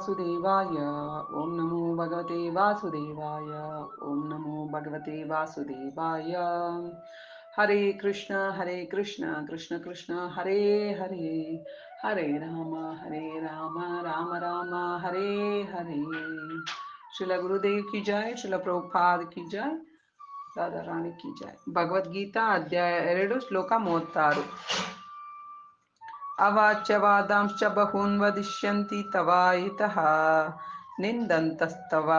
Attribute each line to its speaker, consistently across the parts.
Speaker 1: ವಾಸುದೇವಾಯ ಓಂ ನಮೋ ಭಗವತೆ ವಾಸುದೇವಾಯ ಓಂ ನಮೋ ಭಗವತೆ ವಾಸುದೇವಾಯ ಹರೇ ಕೃಷ್ಣ ಹರೇ ಕೃಷ್ಣ ಕೃಷ್ಣ ಕೃಷ್ಣ ಹರೇ ಹರೇ ಹರೇ ರಾಮ ಹರೇ ರಾಮ ರಾಮ ರಾಮ ಹರೇ ಹರೇ ಶಿಲ ಗುರುದೇವ್ ಕಿ ಜಯ ಶಿಲ ಪ್ರಭುಪಾದ್ ಕಿ ಜಯ ರಾಧಾರಾಣಿ ಕಿ ಜಯ ಭಗವದ್ಗೀತಾ ಅಧ್ಯಾಯ ಎರಡು ಶ್ಲೋಕ ಮೂವತ್ತಾರು ಅವಾಚ್ಯವಾದಾಂಶ್ಚ ಬಹೂನ್ ವದಿಷ್ಯಂತಿ ತವಾಯಿತಃ ನಿಂದಂತಸ್ತವ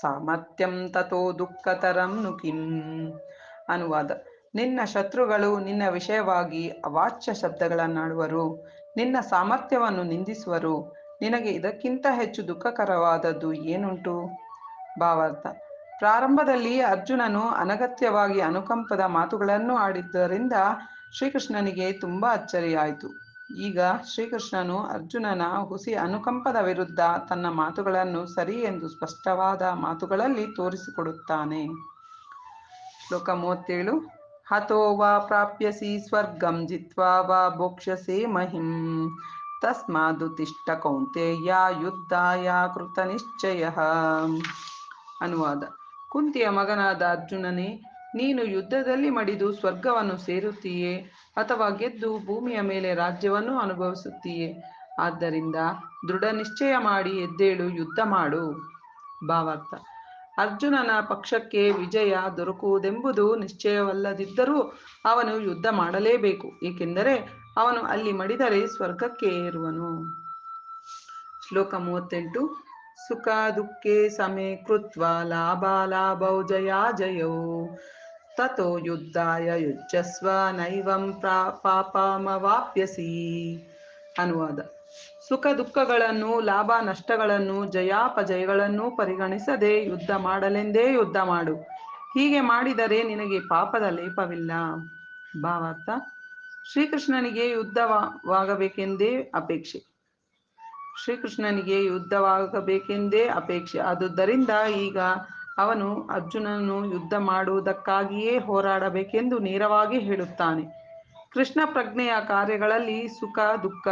Speaker 1: ಸಾಮರ್ಥ್ಯಂ ತಥೋ ದುಃಖತರಂ ನು ಅನುವಾದ ನಿನ್ನ ಶತ್ರುಗಳು, ನಿನ್ನ ವಿಷಯವಾಗಿ ಅವಾಚ್ಯ ಶಬ್ದಗಳನ್ನಾಡುವರು. ನಿನ್ನ ಸಾಮರ್ಥ್ಯವನ್ನು ನಿಂದಿಸುವರು. ನಿನಗೆ ಇದಕ್ಕಿಂತ ಹೆಚ್ಚು ದುಃಖಕರವಾದದ್ದು ಏನುಂಟು? ಭಾವಾರ್ಥ। ಪ್ರಾರಂಭದಲ್ಲಿ ಅರ್ಜುನನು ಅನಗತ್ಯವಾಗಿ ಅನುಕಂಪದ ಮಾತುಗಳನ್ನು ಆಡಿದ್ದರಿಂದ ಶ್ರೀಕೃಷ್ಣನಿಗೆ ತುಂಬಾ ಅಚ್ಚರಿಯಾಯಿತು. ಈಗ ಶ್ರೀಕೃಷ್ಣನು ಅರ್ಜುನನ ಹುಸಿ ಅನುಕಂಪದ ವಿರುದ್ಧ ತನ್ನ ಮಾತುಗಳನ್ನು ಸರಿ ಎಂದು ಸ್ಪಷ್ಟವಾದ ಮಾತುಗಳಲ್ಲಿ ತೋರಿಸಿಕೊಡುತ್ತಾನೆ. ಶ್ಲೋಕ ಮೂವತ್ತೇಳು, ಹತೋ ವಾ ಪ್ರಾಪ್ಯಸಿ ಸ್ವರ್ಗಂ ಜಿತ್ವಾ ವಾ ಭೋಕ್ಷ್ಯಸೆ ಮಹಿಂ. ತಸ್ಮಾದುತಿಷ್ಠ ಕೌಂತೆಯ ಯುದ್ಧಾಯ ಕೃತ ನಿಶ್ಚಯ. ಅನುವಾದ. ಕುಂತಿಯ ಮಗನಾದ ಅರ್ಜುನನೇ, ನೀನು ಯುದ್ಧದಲ್ಲಿ ಮಡಿದು ಸ್ವರ್ಗವನ್ನು ಸೇರುತ್ತೀಯೇ? ಅಥವಾ ಗೆದ್ದು ಭೂಮಿಯ ಮೇಲೆ ರಾಜ್ಯವನ್ನು ಅನುಭವಿಸುತ್ತೀಯೇ. ಆದ್ದರಿಂದ ದೃಢ ನಿಶ್ಚಯ ಮಾಡಿ ಎದ್ದೇಳು, ಯುದ್ಧ ಮಾಡು. ಭಾವಾರ್ಥ. ಅರ್ಜುನನ ಪಕ್ಷಕ್ಕೆ ವಿಜಯ ದೊರಕುವುದೆಂಬುದು ನಿಶ್ಚಯವಲ್ಲದಿದ್ದರೂ ಅವನು ಯುದ್ಧ ಮಾಡಲೇಬೇಕು, ಏಕೆಂದರೆ ಅವನು ಅಲ್ಲಿ ಮಡಿದರೆ ಸ್ವರ್ಗಕ್ಕೆ ಏರುವನು. ಶ್ಲೋಕ ಮೂವತ್ತೆಂಟು. ಸುಖ ದುಃಖೆ ಸಮೇ ಕೃತ್ವ ಲಾಭ ಲಾಭೌ ಜಯಾ ಜಯೌ. ತಥೋ ಯುದ್ಧಾಯ ಯುಜಸ್ವ ನೈವಂ ಪಾಪಮವಾಪ್ಯಸಿ ಅನುವಾದ ಸುಖ ದುಃಖಗಳನ್ನು ಲಾಭ ನಷ್ಟಗಳನ್ನು, ಜಯಾಪಜಯಗಳನ್ನು ಪರಿಗಣಿಸದೆ ಯುದ್ಧ ಮಾಡಲೆಂದೇ ಯುದ್ಧ ಮಾಡು. ಹೀಗೆ ಮಾಡಿದರೆ ನಿನಗೆ ಪಾಪದ ಲೇಪವಿಲ್ಲ. ಭಾವಾರ್ಥ. ಶ್ರೀಕೃಷ್ಣನಿಗೆ ಯುದ್ಧವಾಗಬೇಕೆಂದೇ ಅಪೇಕ್ಷೆ. ಶ್ರೀಕೃಷ್ಣನಿಗೆ ಯುದ್ಧವಾಗಬೇಕೆಂದೇ ಅಪೇಕ್ಷೆ. ಆದುದರಿಂದ ಈಗ ಅವನು ಅರ್ಜುನನು ಯುದ್ಧ ಮಾಡುವುದಕ್ಕಾಗಿಯೇ ಹೋರಾಡಬೇಕೆಂದು ನೇರವಾಗಿ ಹೇಳುತ್ತಾನೆ. ಕೃಷ್ಣ ಪ್ರಜ್ಞೆಯ ಕಾರ್ಯಗಳಲ್ಲಿ ಸುಖ, ದುಃಖ,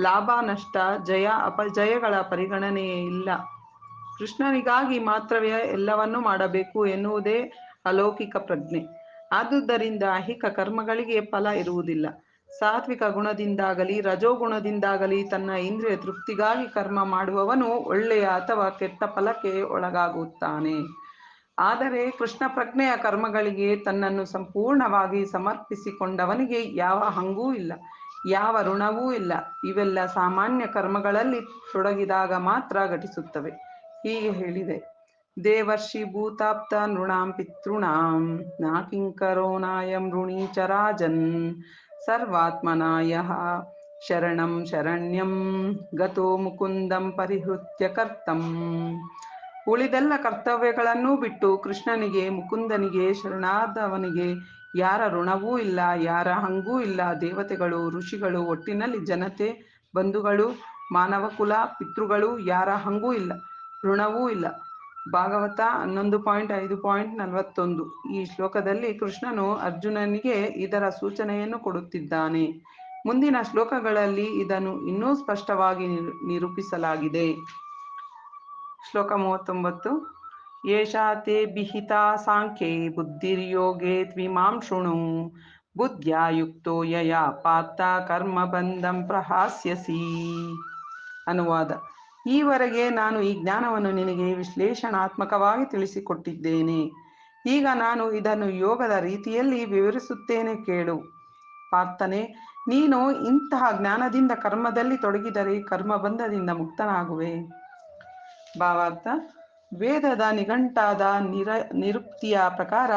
Speaker 1: ಲಾಭ, ನಷ್ಟ, ಜಯ, ಅಪಜಯಗಳ ಪರಿಗಣನೆಯೇ ಇಲ್ಲ. ಕೃಷ್ಣನಿಗಾಗಿ ಮಾತ್ರವೇ ಎಲ್ಲವನ್ನೂ ಮಾಡಬೇಕು ಎನ್ನುವುದೇ ಅಲೌಕಿಕ ಪ್ರಜ್ಞೆ. ಆದುದರಿಂದ ಅಹಿಕ ಕರ್ಮಗಳಿಗೆ ಫಲ ಇರುವುದಿಲ್ಲ. ಸಾತ್ವಿಕ ಗುಣದಿಂದಾಗಲಿ, ರಜೋಗುಣದಿಂದಾಗಲಿ ತನ್ನ ಇಂದ್ರಿಯ ತೃಪ್ತಿಗಾಗಿ ಕರ್ಮ ಮಾಡುವವನು ಒಳ್ಳೆಯ ಅಥವಾ ಕೆಟ್ಟ ಫಲಕ್ಕೆ ಒಳಗಾಗುತ್ತಾನೆ. ಆದರೆ ಕೃಷ್ಣ ಪ್ರಜ್ಞೆಯ ಕರ್ಮಗಳಿಗೆ ತನ್ನನ್ನು ಸಂಪೂರ್ಣವಾಗಿ ಸಮರ್ಪಿಸಿಕೊಂಡವನಿಗೆ ಯಾವ ಹಂಗೂ ಇಲ್ಲ, ಯಾವ ಋಣವೂ ಇಲ್ಲ. ಇವೆಲ್ಲ ಸಾಮಾನ್ಯ ಕರ್ಮಗಳಲ್ಲಿ ತೊಡಗಿದಾಗ ಮಾತ್ರ ಘಟಿಸುತ್ತವೆ. ಹೀಗೆ ಹೇಳಿದೆ. ದೇವರ್ಷಿ ಭೂತಾಪ್ತ ನೃಣಾಂ ಪಿತೃಣಾಂ ನಾಕಿಂಕರೋ ನಾಯಂ ಋಣಿ ಸರ್ವಾತ್ಮನಾಯ ಶರಣಂ ಶರಣ್ಯಂ ಗತೋ ಮುಕುಂದಂ ಪರಿಹೃತ್ಯ ಕರ್ತಂ ಉಳಿದೆಲ್ಲ ಕರ್ತವ್ಯಗಳನ್ನೂ ಬಿಟ್ಟು ಕೃಷ್ಣನಿಗೆ, ಮುಕುಂದನಿಗೆ, ಶರಣಾದವನಿಗೆ ಯಾರ ಋಣವೂ ಇಲ್ಲ, ಯಾರ ಹಂಗೂ ಇಲ್ಲ. ದೇವತೆಗಳು, ಋಷಿಗಳು, ಒಟ್ಟಿನಲ್ಲಿ ಜನತೆ, ಬಂಧುಗಳು, ಮಾನವ ಕುಲ, ಪಿತೃಗಳು ಯಾರ ಹಂಗೂ ಇಲ್ಲ, ಋಣವೂ ಇಲ್ಲ. ಭಾಗವತ ಹನ್ನೊಂದು ಪಾಯಿಂಟ್ ಐದು ಪಾಯಿಂಟ್ ನಲವತ್ತೊಂದು. ಈ ಶ್ಲೋಕದಲ್ಲಿ ಕೃಷ್ಣನು ಅರ್ಜುನನಿಗೆ ಇದರ ಸೂಚನೆಯನ್ನು ಕೊಡುತ್ತಿದ್ದಾನೆ. ಮುಂದಿನ ಶ್ಲೋಕಗಳಲ್ಲಿ ಇದನ್ನು ಇನ್ನೂ ಸ್ಪಷ್ಟವಾಗಿ ನಿರೂಪಿಸಲಾಗಿದೆ. ಶ್ಲೋಕ ಮೂವತ್ತೊಂಬತ್ತು. ಏಷಾ ತೇ ಬಿಹಿತಾ ಸಾಂಖ್ಯೆ ಬುದ್ಧಿರ್ಯೋಗೆ ತ್ವಿಮಾಂ ಶೃಣು. ಬುದ್ಧ್ಯ ಯುಕ್ತೋ ಯಯಾ ಕರ್ಮ ಬಂಧಂ ಪ್ರಹಾಸ್ಯಸಿ. ಅನುವಾದ. ಈವರೆಗೆ ನಾನು ಈ ಜ್ಞಾನವನ್ನು ನಿನಗೆ ವಿಶ್ಲೇಷಣಾತ್ಮಕವಾಗಿ ತಿಳಿಸಿಕೊಟ್ಟಿದ್ದೇನೆ. ಈಗ ನಾನು ಇದನ್ನು ಯೋಗದ ರೀತಿಯಲ್ಲಿ ವಿವರಿಸುತ್ತೇನೆ ಕೇಳು. ಪಾರ್ಥನೆ, ನೀನು ಇಂತಹ ಜ್ಞಾನದಿಂದ ಕರ್ಮದಲ್ಲಿ ತೊಡಗಿದರೆ ಕರ್ಮಬಂಧದಿಂದ ಮುಕ್ತನಾಗುವೆ. ಭಾವಾರ್ಥ, ವೇದದ ನಿಘಂಟಾದ ನಿರ, ನಿರುಕ್ತಿಯ ಪ್ರಕಾರ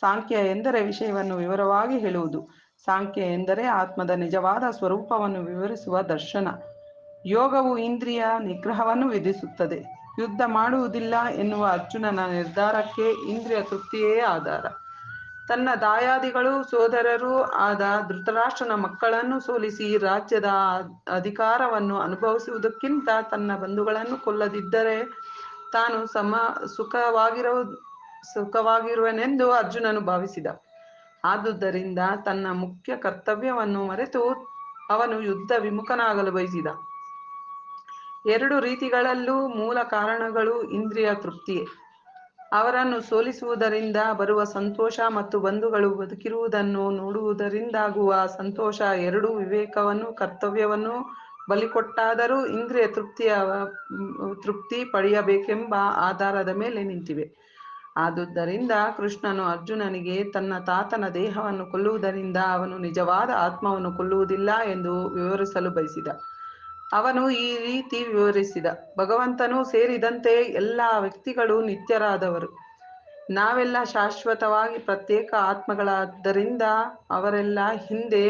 Speaker 1: ಸಾಂಖ್ಯ ಎಂದರೆ ವಿಷಯವನ್ನು ವಿವರವಾಗಿ ಹೇಳುವುದು. ಸಾಂಖ್ಯ ಎಂದರೆ ಆತ್ಮದ ನಿಜವಾದ ಸ್ವರೂಪವನ್ನು ವಿವರಿಸುವ ದರ್ಶನ. ಯೋಗವು ಇಂದ್ರಿಯ ನಿಗ್ರಹವನ್ನು ವಿಧಿಸುತ್ತದೆ. ಯುದ್ಧ ಮಾಡುವುದಿಲ್ಲ ಎನ್ನುವ ಅರ್ಜುನನ ನಿರ್ಧಾರಕ್ಕೆ ಇಂದ್ರಿಯ ತೃಪ್ತಿಯೇ ಆಧಾರ. ತನ್ನ ದಾಯಾದಿಗಳು, ಸೋದರರೂ ಆದ ಧೃತರಾಷ್ಟ್ರನ ಮಕ್ಕಳನ್ನು ಸೋಲಿಸಿ ರಾಜ್ಯದ ಅಧಿಕಾರವನ್ನು ಅನುಭವಿಸುವುದಕ್ಕಿಂತ ತನ್ನ ಬಂಧುಗಳನ್ನು ಕೊಲ್ಲದಿದ್ದರೆ ತಾನು ಸಮ ಸುಖವಾಗಿರುವ ಸುಖವಾಗಿರುವನೆಂದು ಅರ್ಜುನನು ಭಾವಿಸಿದ. ಆದುದರಿಂದ ತನ್ನ ಮುಖ್ಯ ಕರ್ತವ್ಯವನ್ನು ಮರೆತು ಅವನು ಯುದ್ಧ ವಿಮುಖನಾಗಲು ಬಯಸಿದ. ಎರಡು ರೀತಿಗಳಲ್ಲೂ ಮೂಲ ಕಾರಣಗಳು ಇಂದ್ರಿಯ ತೃಪ್ತಿಯೇ ಅವರನ್ನು ಸೋಲಿಸುವುದರಿಂದ ಬರುವ ಸಂತೋಷ ಮತ್ತು ಬಂಧುಗಳು ಬದುಕಿರುವುದನ್ನು ನೋಡುವುದರಿಂದಾಗುವ ಸಂತೋಷ ಎರಡೂ ವಿವೇಕವನ್ನು, ಕರ್ತವ್ಯವನ್ನು ಬಲಿಕೊಟ್ಟಾದರೂ ಇಂದ್ರಿಯ ತೃಪ್ತಿಯ ತೃಪ್ತಿ ಪಡೆಯಬೇಕೆಂಬ ಆಧಾರದ ಮೇಲೆ ನಿಂತಿವೆ. ಆದುದರಿಂದ ಕೃಷ್ಣನು ಅರ್ಜುನನಿಗೆ ತನ್ನ ತಾತನ ದೇಹವನ್ನು ಕೊಲ್ಲುವುದರಿಂದ ಅವನು ನಿಜವಾದ ಆತ್ಮವನ್ನು ಕೊಲ್ಲುವುದಿಲ್ಲ ಎಂದು ವಿವರಿಸಲು ಬಯಸಿದ. ಅವನು ಈ ರೀತಿ ವಿವರಿಸಿದ, ಭಗವಂತನು ಸೇರಿದಂತೆ ಎಲ್ಲ ವ್ಯಕ್ತಿಗಳು ನಿತ್ಯರಾದವರು. ನಾವೆಲ್ಲ ಶಾಶ್ವತವಾಗಿ ಪ್ರತ್ಯೇಕ ಆತ್ಮಗಳಾದ್ದರಿಂದ ಅವರೆಲ್ಲ ಹಿಂದೆ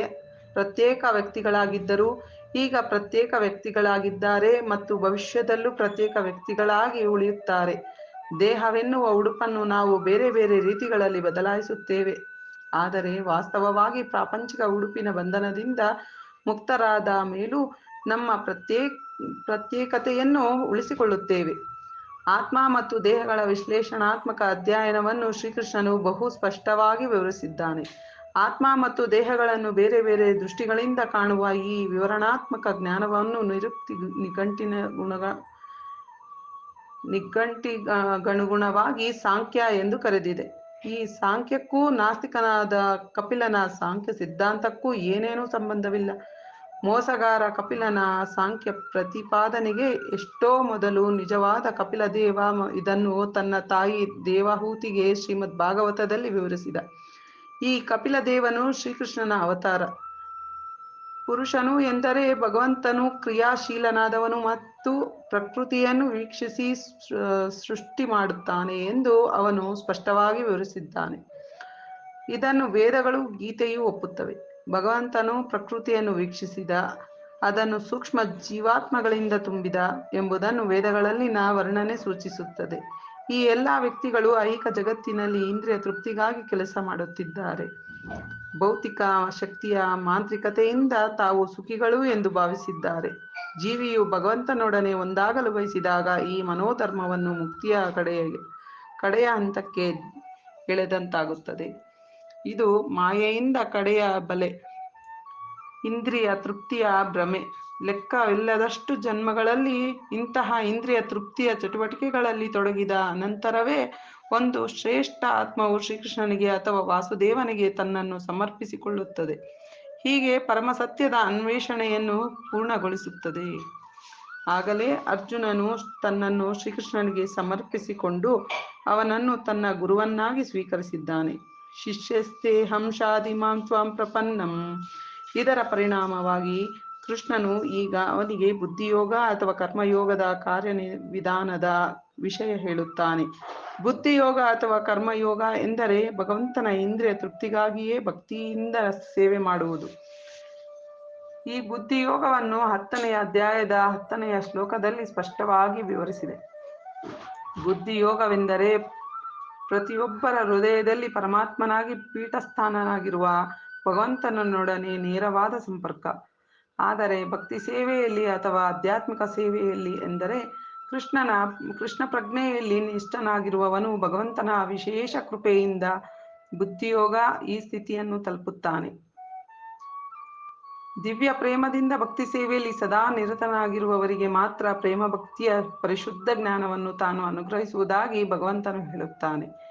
Speaker 1: ಪ್ರತ್ಯೇಕ ವ್ಯಕ್ತಿಗಳಾಗಿದ್ದರು. ಈಗ ಪ್ರತ್ಯೇಕ ವ್ಯಕ್ತಿಗಳಾಗಿದ್ದಾರೆ ಮತ್ತು ಭವಿಷ್ಯದಲ್ಲೂ ಪ್ರತ್ಯೇಕ ವ್ಯಕ್ತಿಗಳಾಗಿ ಉಳಿಯುತ್ತಾರೆ. ದೇಹವೆನ್ನುವ ಉಡುಪನ್ನು ನಾವು ಬೇರೆ ಬೇರೆ ರೀತಿಗಳಲ್ಲಿ ಬದಲಾಯಿಸುತ್ತೇವೆ. ಆದರೆ ವಾಸ್ತವವಾಗಿ ಪ್ರಾಪಂಚಿಕ ಉಡುಪಿನ ಬಂಧನದಿಂದ ಮುಕ್ತರಾದ ಮೇಲೂ ನಮ್ಮ ಪ್ರತ್ಯೇಕ, ಪ್ರತ್ಯೇಕತೆಯನ್ನು ಉಳಿಸಿಕೊಳ್ಳುತ್ತೇವೆ. ಆತ್ಮ ಮತ್ತು ದೇಹಗಳ ವಿಶ್ಲೇಷಣಾತ್ಮಕ ಅಧ್ಯಯನವನ್ನು ಶ್ರೀಕೃಷ್ಣನು ಬಹು ಸ್ಪಷ್ಟವಾಗಿ ವಿವರಿಸಿದ್ದಾನೆ. ಆತ್ಮ ಮತ್ತು ದೇಹಗಳನ್ನು ಬೇರೆ ಬೇರೆ ದೃಷ್ಟಿಗಳಿಂದ ಕಾಣುವ ಈ ವಿವರಣಾತ್ಮಕ ಜ್ಞಾನವನ್ನು ನಿರುಕ್ತಿ, ನಿಘಂಟಿನ ಗುಣಗ, ನಿಘಂಟಿಗನುಗುಣವಾಗಿ ಸಾಂಖ್ಯ ಎಂದು ಕರೆದಿದೆ. ಈ ಸಾಂಖ್ಯಕ್ಕೂ ನಾಸ್ತಿಕನಾದ ಕಪಿಲನ ಸಾಂಖ್ಯ ಸಿದ್ಧಾಂತಕ್ಕೂ ಏನೇನೂ ಸಂಬಂಧವಿಲ್ಲ. ಮೋಸಗಾರ ಕಪಿಲನ ಸಾಂಖ್ಯ ಪ್ರತಿಪಾದನೆಗೆ ಎಷ್ಟೋ ಮೊದಲು ನಿಜವಾದ ಕಪಿಲದೇವ ಇದನ್ನು ತನ್ನ ತಾಯಿ ದೇವಹೂತಿಗೆ ಶ್ರೀಮದ್ ಭಾಗವತದಲ್ಲಿ ವಿವರಿಸಿದ. ಈ ಕಪಿಲದೇವನು ಶ್ರೀಕೃಷ್ಣನ ಅವತಾರ. ಪುರುಷನು ಎಂದರೆ ಭಗವಂತನು ಕ್ರಿಯಾಶೀಲನಾದವನು ಮತ್ತು ಪ್ರಕೃತಿಯನ್ನು ವೀಕ್ಷಿಸಿ ಸೃಷ್ಟಿ ಮಾಡುತ್ತಾನೆ ಎಂದು ಅವನು ಸ್ಪಷ್ಟವಾಗಿ ವಿವರಿಸಿದ್ದಾನೆ. ಇದನ್ನು ವೇದಗಳು ಗೀತೆಯೂ ಒಪ್ಪುತ್ತವೆ. ಭಗವಂತನು ಪ್ರಕೃತಿಯನ್ನು ವೀಕ್ಷಿಸಿದ, ಅದನ್ನು ಸೂಕ್ಷ್ಮ ಜೀವಾತ್ಮಗಳಿಂದ ತುಂಬಿದ ಎಂಬುದನ್ನು ವೇದಗಳಲ್ಲಿನ ವರ್ಣನೆ ಸೂಚಿಸುತ್ತದೆ. ಈ ಎಲ್ಲ ವ್ಯಕ್ತಿಗಳು ಐಕ ಜಗತ್ತಿನಲ್ಲಿ ಇಂದ್ರಿಯ ತೃಪ್ತಿಗಾಗಿ ಕೆಲಸ ಮಾಡುತ್ತಿದ್ದಾರೆ. ಭೌತಿಕ ಶಕ್ತಿಯ ಮಾಂತ್ರಿಕತೆಯಿಂದ ತಾವು ಸುಖಿಗಳು ಎಂದು ಭಾವಿಸಿದ್ದಾರೆ. ಜೀವಿಯು ಭಗವಂತನೊಡನೆ ಒಂದಾಗಲು ಬಯಸಿದಾಗ ಈ ಮನೋಧರ್ಮವನ್ನು ಮುಕ್ತಿಯ ಕಡೆಯ ಕಡೆಯ ಹಂತಕ್ಕೆ ಎಳೆದಂತಾಗುತ್ತದೆ. ಇದು ಮಾಯೆಯಿಂದ ಕಡೆಯ ಬಲೆ, ಇಂದ್ರಿಯ ತೃಪ್ತಿಯ ಭ್ರಮೆ. ಲೆಕ್ಕವಿಲ್ಲದಷ್ಟು ಜನ್ಮಗಳಲ್ಲಿ ಇಂತಹ ಇಂದ್ರಿಯ ತೃಪ್ತಿಯ ಚಟುವಟಿಕೆಗಳಲ್ಲಿ ತೊಡಗಿದ ನಂತರವೇ ಒಂದು ಶ್ರೇಷ್ಠ ಆತ್ಮವು ಶ್ರೀಕೃಷ್ಣನಿಗೆ ಅಥವಾ ವಾಸುದೇವನಿಗೆ ತನ್ನನ್ನು ಸಮರ್ಪಿಸಿಕೊಳ್ಳುತ್ತದೆ. ಹೀಗೆ ಪರಮಸತ್ಯದ ಅನ್ವೇಷಣೆಯನ್ನು ಪೂರ್ಣಗೊಳಿಸುತ್ತದೆ. ಆಗಲೇ ಅರ್ಜುನನು ತನ್ನನ್ನು ಶ್ರೀಕೃಷ್ಣನಿಗೆ ಸಮರ್ಪಿಸಿಕೊಂಡು ಅವನನ್ನು ತನ್ನ ಗುರುವನ್ನಾಗಿ ಸ್ವೀಕರಿಸಿದ್ದಾನೆ. ಶಿಷ್ಯಸ್ತೆ ಹಂಸಾದಿಮಾಂ ತ್ವಾಂ ಪ್ರಪನ್ನಂ. ಇದರ ಪರಿಣಾಮವಾಗಿ ಕೃಷ್ಣನು ಈಗ ಅವನಿಗೆ ಬುದ್ಧಿಯೋಗ ಅಥವಾ ಕರ್ಮಯೋಗದ ಕಾರ್ಯವಿಧಾನದ ವಿಷಯ ಹೇಳುತ್ತಾನೆ. ಬುದ್ಧಿಯೋಗ ಅಥವಾ ಕರ್ಮಯೋಗ ಎಂದರೆ ಭಗವಂತನ ಇಂದ್ರಿಯ ತೃಪ್ತಿಗಾಗಿಯೇ ಭಕ್ತಿಯಿಂದ ಸೇವೆ ಮಾಡುವುದು. ಈ ಬುದ್ಧಿಯೋಗವನ್ನು ಹತ್ತನೆಯ ಅಧ್ಯಾಯದ ಹತ್ತನೆಯ ಶ್ಲೋಕದಲ್ಲಿ ಸ್ಪಷ್ಟವಾಗಿ ವಿವರಿಸಿದೆ. ಬುದ್ಧಿಯೋಗವೆಂದರೆ ಪ್ರತಿಯೊಬ್ಬರ ಹೃದಯದಲ್ಲಿ ಪರಮಾತ್ಮನಾಗಿ ಪೀಠಸ್ಥಾನನಾಗಿರುವ ಭಗವಂತನನ್ನೊಡನೆ ನೇರವಾದ ಸಂಪರ್ಕ. ಆದರೆ ಭಕ್ತಿ ಸೇವೆಯಲ್ಲಿ ಅಥವಾ ಆಧ್ಯಾತ್ಮಿಕ ಸೇವೆಯಲ್ಲಿ ಎಂದರೆ ಕೃಷ್ಣನ, ಕೃಷ್ಣ ಪ್ರಜ್ಞೆಯಲ್ಲಿ ನಿಷ್ಠನಾಗಿರುವವನು ಭಗವಂತನ ವಿಶೇಷ ಕೃಪೆಯಿಂದ ಬುದ್ಧಿಯೋಗ ಈ ಸ್ಥಿತಿಯನ್ನು ತಲುಪುತ್ತಾನೆ. ದಿವ್ಯ ಪ್ರೇಮದಿಂದ ಭಕ್ತಿ ಸೇವೆಯಲ್ಲಿ ಸದಾ ನಿರತನಾಗಿರುವವರಿಗೆ ಮಾತ್ರ ಪ್ರೇಮ ಭಕ್ತಿಯ ಪರಿಶುದ್ಧ ಜ್ಞಾನವನ್ನು ತಾನು ಅನುಗ್ರಹಿಸುವುದಾಗಿ ಭಗವಂತನು ಹೇಳುತ್ತಾನೆ.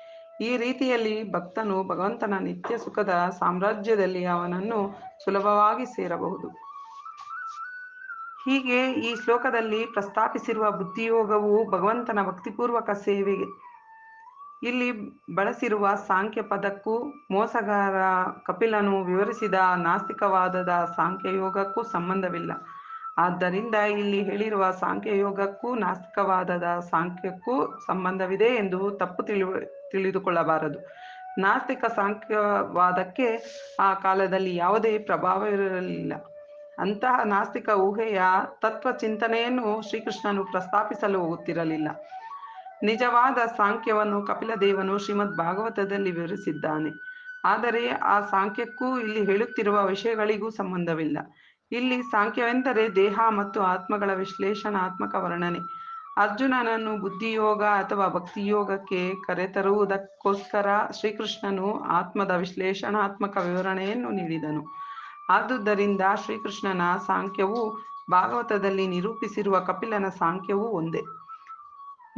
Speaker 1: ಈ ರೀತಿಯಲ್ಲಿ ಭಕ್ತನು ಭಗವಂತನ ನಿತ್ಯ ಸುಖದ ಸಾಮ್ರಾಜ್ಯದಲ್ಲಿ ಅವನನ್ನು ಸುಲಭವಾಗಿ ಸೇರಬಹುದು. ಹೀಗೆ ಈ ಶ್ಲೋಕದಲ್ಲಿ ಪ್ರಸ್ತಾಪಿಸಿರುವ ಬುದ್ಧಿಯೋಗವು ಭಗವಂತನ ಭಕ್ತಿಪೂರ್ವಕ ಸೇವೆಗೆ. ಇಲ್ಲಿ ಬಳಸಿರುವ ಸಾಂಖ್ಯ ಪದಕ್ಕೂ ಮೋಸಗಾರ ಕಪಿಲನು ವಿವರಿಸಿದ ನಾಸ್ತಿಕವಾದದ ಸಾಂಖ್ಯಯೋಗಕ್ಕೂ ಸಂಬಂಧವಿಲ್ಲ. ಆದ್ದರಿಂದ ಇಲ್ಲಿ ಹೇಳಿರುವ ಸಾಂಖ್ಯಯೋಗಕ್ಕೂ ನಾಸ್ತಿಕವಾದದ ಸಾಂಖ್ಯಕ್ಕೂ ಸಂಬಂಧವಿದೆ ಎಂದು ತಪ್ಪು ತಿಳಿ ತಿಳಿದುಕೊಳ್ಳಬಾರದು. ನಾಸ್ತಿಕ ಸಾಂಖ್ಯವಾದಕ್ಕೆ ಆ ಕಾಲದಲ್ಲಿ ಯಾವುದೇ ಪ್ರಭಾವವಿರಲಿಲ್ಲ ಅಂತಹ ನಾಸ್ತಿಕ ಊಹೆಯ ತತ್ವ ಚಿಂತನೆಯನ್ನು ಶ್ರೀಕೃಷ್ಣನು ಪ್ರಸ್ತಾಪಿಸಲು ಹೋಗುತ್ತಿರಲಿಲ್ಲ. ನಿಜವಾದ ಸಾಂಖ್ಯವನ್ನು ಕಪಿಲದೇವನು ಶ್ರೀಮದ್ ಭಾಗವತದಲ್ಲಿ ವಿವರಿಸಿದ್ದಾನೆ. ಆದರೆ ಆ ಸಾಂಖ್ಯಕ್ಕೂ ಇಲ್ಲಿ ಹೇಳುತ್ತಿರುವ ವಿಷಯಗಳಿಗೂ ಸಂಬಂಧವಿಲ್ಲ. ಇಲ್ಲಿ ಸಾಂಖ್ಯವೆಂದರೆ ದೇಹ ಮತ್ತು ಆತ್ಮಗಳ ವಿಶ್ಲೇಷಣಾತ್ಮಕ ವರ್ಣನೆ. ಅರ್ಜುನನನ್ನು ಬುದ್ಧಿಯೋಗ ಅಥವಾ ಭಕ್ತಿಯೋಗಕ್ಕೆ ಕರೆತರುವುದಕ್ಕೋಸ್ಕರ ಶ್ರೀಕೃಷ್ಣನು ಆತ್ಮದ ವಿಶ್ಲೇಷಣಾತ್ಮಕ ವಿವರಣೆಯನ್ನು ನೀಡಿದನು. ಆದುದರಿಂದ ಶ್ರೀಕೃಷ್ಣನ ಸಾಂಖ್ಯವು
Speaker 2: ಭಾಗವತದಲ್ಲಿ ನಿರೂಪಿಸಿರುವ ಕಪಿಲನ ಸಾಂಖ್ಯವೂ ಒಂದೇ.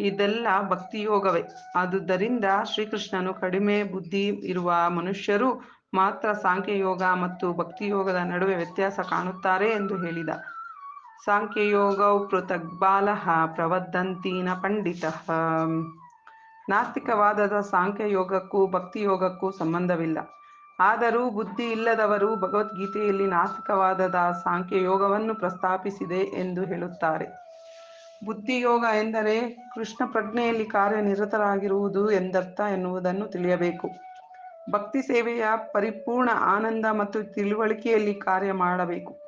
Speaker 2: ಇದೆಲ್ಲ ಭಕ್ತಿಯೋಗವೇ. ಆದುದರಿಂದ ಶ್ರೀಕೃಷ್ಣನು ಕಡಿಮೆ ಬುದ್ಧಿ ಇರುವ ಮನುಷ್ಯರು ಮಾತ್ರ ಸಾಂಖ್ಯಯೋಗ ಮತ್ತು ಭಕ್ತಿಯೋಗದ ನಡುವೆ ವ್ಯತ್ಯಾಸ ಕಾಣುತ್ತಾರೆ ಎಂದು ಹೇಳಿದ. ಸಾಂಖ್ಯಯೋಗೌ ಪೃಥಕ್ ಬಾಲಃ ಪ್ರವದಂತೀನ ಪಂಡಿತಃ. ನಾಸ್ತಿಕವಾದದ ಸಾಂಖ್ಯಯೋಗಕ್ಕೂ ಭಕ್ತಿಯೋಗಕ್ಕೂ ಸಂಬಂಧವಿಲ್ಲ. ಆದರೂ ಬುದ್ಧಿ ಇಲ್ಲದವರು ಭಗವದ್ಗೀತೆಯಲ್ಲಿ ನಾಸ್ತಿಕವಾದದ ಸಾಂಖ್ಯಯೋಗವನ್ನು ಪ್ರಸ್ತಾಪಿಸಿದೆ ಎಂದು ಹೇಳುತ್ತಾರೆ. ಬುದ್ಧಿಯೋಗ ಎಂದರೆ ಕೃಷ್ಣ ಪ್ರಜ್ಞೆಯಲ್ಲಿ ಕಾರ್ಯನಿರತರಾಗಿರುವುದು ಎಂದರ್ಥ ಎನ್ನುವುದನ್ನು ತಿಳಿಯಬೇಕು. ಭಕ್ತಿ ಸೇವೆಯ ಪರಿಪೂರ್ಣ ಆನಂದ ಮತ್ತು ತಿಳುವಳಿಕೆಯಲ್ಲಿ ಕಾರ್ಯ ಮಾಡಬೇಕು.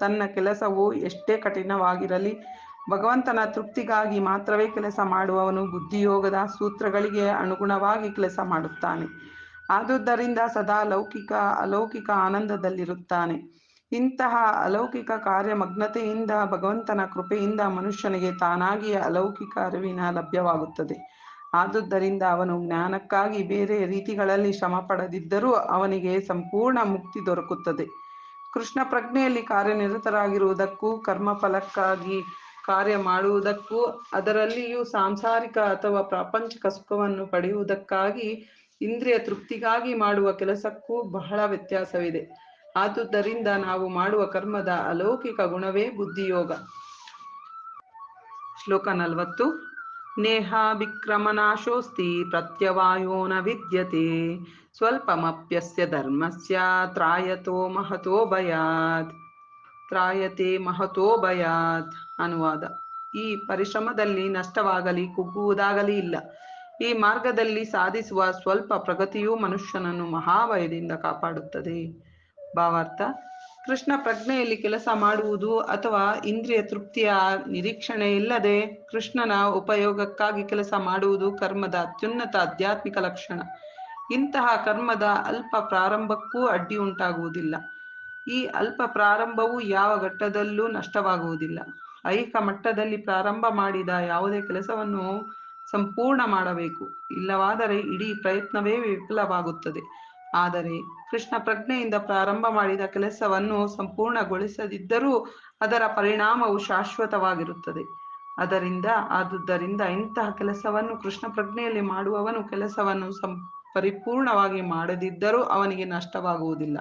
Speaker 2: ತನ್ನ ಕೆಲಸವು ಎಷ್ಟೇ ಕಠಿಣವಾಗಿರಲಿ, ಭಗವಂತನ ತೃಪ್ತಿಗಾಗಿ ಮಾತ್ರವೇ ಕೆಲಸ ಮಾಡುವವನು ಬುದ್ಧಿಯೋಗದ ಸೂತ್ರಗಳಿಗೆ ಅನುಗುಣವಾಗಿ ಕೆಲಸ ಮಾಡುತ್ತಾನೆ. ಆದುದರಿಂದ ಸದಾ ಲೌಕಿಕ, ಅಲೌಕಿಕ ಆನಂದದಲ್ಲಿರುತ್ತಾನೆ. ಇಂತಹ ಅಲೌಕಿಕ ಕಾರ್ಯಮಗ್ನತೆಯಿಂದ, ಭಗವಂತನ ಕೃಪೆಯಿಂದ ಮನುಷ್ಯನಿಗೆ ತಾನಾಗಿಯೇ ಅಲೌಕಿಕ ಅರಿವಿನ ಲಭ್ಯವಾಗುತ್ತದೆ. ಆದುದರಿಂದ ಅವನು ಜ್ಞಾನಕ್ಕಾಗಿ ಬೇರೆ ರೀತಿಗಳಲ್ಲಿ ಶ್ರಮ ಪಡೆದಿದ್ದರೂ ಅವನಿಗೆ ಸಂಪೂರ್ಣ ಮುಕ್ತಿ ದೊರಕುತ್ತದೆ. ಕೃಷ್ಣ ಪ್ರಜ್ಞೆಯಲ್ಲಿ ಕಾರ್ಯನಿರತರಾಗಿರುವುದಕ್ಕೂ, ಕರ್ಮಫಲಕ್ಕಾಗಿ ಕಾರ್ಯ ಮಾಡುವುದಕ್ಕೂ, ಅದರಲ್ಲಿಯೂ ಸಾಂಸಾರಿಕ ಅಥವಾ ಪ್ರಾಪಂಚಿಕ ಸುಖವನ್ನು ಪಡೆಯುವುದಕ್ಕಾಗಿ, ಇಂದ್ರಿಯ ತೃಪ್ತಿಗಾಗಿ ಮಾಡುವ ಕೆಲಸಕ್ಕೂ ಬಹಳ ವ್ಯತ್ಯಾಸವಿದೆ. ಆದುದರಿಂದ ನಾವು ಮಾಡುವ ಕರ್ಮದ ಅಲೌಕಿಕ ಗುಣವೇ ಬುದ್ಧಿಯೋಗ. ಶ್ಲೋಕ ನಲವತ್ತು. ನೇಹಾಭಿಕ್ರಮನಾಶೋಸ್ತಿ ಪ್ರತ್ಯವಾಯೋ ನ ವಿದ್ಯತೆ. ಸ್ವಲ್ಪಮಪ್ಯಸ್ಯ ಧರ್ಮಸ್ಯ ತ್ರಾಯತೋ ಮಹತೋ ಭಯಾತ್. ತ್ರಾಯತೆ ಮಹತೋ ಭಯಾತ್ ಅನುವಾದ ಈ ಪರಿಶ್ರಮದಲ್ಲಿ ನಷ್ಟವಾಗಲಿ, ಕುಗ್ಗುವುದಾಗಲಿ ಇಲ್ಲ. ಈ ಮಾರ್ಗದಲ್ಲಿ ಸಾಧಿಸುವ ಸ್ವಲ್ಪ ಪ್ರಗತಿಯೂ ಮನುಷ್ಯನನ್ನು ಮಹಾಭಯದಿಂದ ಕಾಪಾಡುತ್ತದೆ. ಭಾವಾರ್ಥ ಕೃಷ್ಣ ಪ್ರಜ್ಞೆಯಲ್ಲಿ ಕೆಲಸ ಮಾಡುವುದು ಅಥವಾ ಇಂದ್ರಿಯ ತೃಪ್ತಿಯ ನಿರೀಕ್ಷಣೆ ಇಲ್ಲದೆ ಕೃಷ್ಣನ ಉಪಯೋಗಕ್ಕಾಗಿ ಕೆಲಸ ಮಾಡುವುದು ಕರ್ಮದ ಅತ್ಯುನ್ನತ ಆಧ್ಯಾತ್ಮಿಕ ಲಕ್ಷಣ. ಇಂತಹ ಕರ್ಮದ ಅಲ್ಪ ಪ್ರಾರಂಭಕ್ಕೂ ಅಡ್ಡಿ ಉಂಟಾಗುವುದಿಲ್ಲ. ಈ ಅಲ್ಪ ಪ್ರಾರಂಭವು ಯಾವ ಘಟ್ಟದಲ್ಲೂ ನಷ್ಟವಾಗುವುದಿಲ್ಲ. ಐಹಿಕ ಮಟ್ಟದಲ್ಲಿ ಪ್ರಾರಂಭ ಮಾಡಿದ ಯಾವುದೇ ಕೆಲಸವನ್ನು ಸಂಪೂರ್ಣ ಮಾಡಬೇಕು. ಇಲ್ಲವಾದರೆ ಇಡೀ ಪ್ರಯತ್ನವೇ ವಿಫಲವಾಗುತ್ತದೆ. ಆದರೆ ಕೃಷ್ಣ ಪ್ರಜ್ಞೆಯಿಂದ ಪ್ರಾರಂಭ ಮಾಡಿದ ಕೆಲಸವನ್ನು ಸಂಪೂರ್ಣಗೊಳಿಸದಿದ್ದರೂ ಅದರ ಪರಿಣಾಮವು ಶಾಶ್ವತವಾಗಿರುತ್ತದೆ. ಅದರಿಂದ, ಆದುದರಿಂದ ಇಂತಹ ಕೆಲಸವನ್ನು ಕೃಷ್ಣ ಪ್ರಜ್ಞೆಯಲ್ಲಿ ಮಾಡುವವನು ಕೆಲಸವನ್ನು ಸಂ, ಪರಿಪೂರ್ಣವಾಗಿ ಮಾಡದಿದ್ದರೂ ಅವನಿಗೆ ನಷ್ಟವಾಗುವುದಿಲ್ಲ.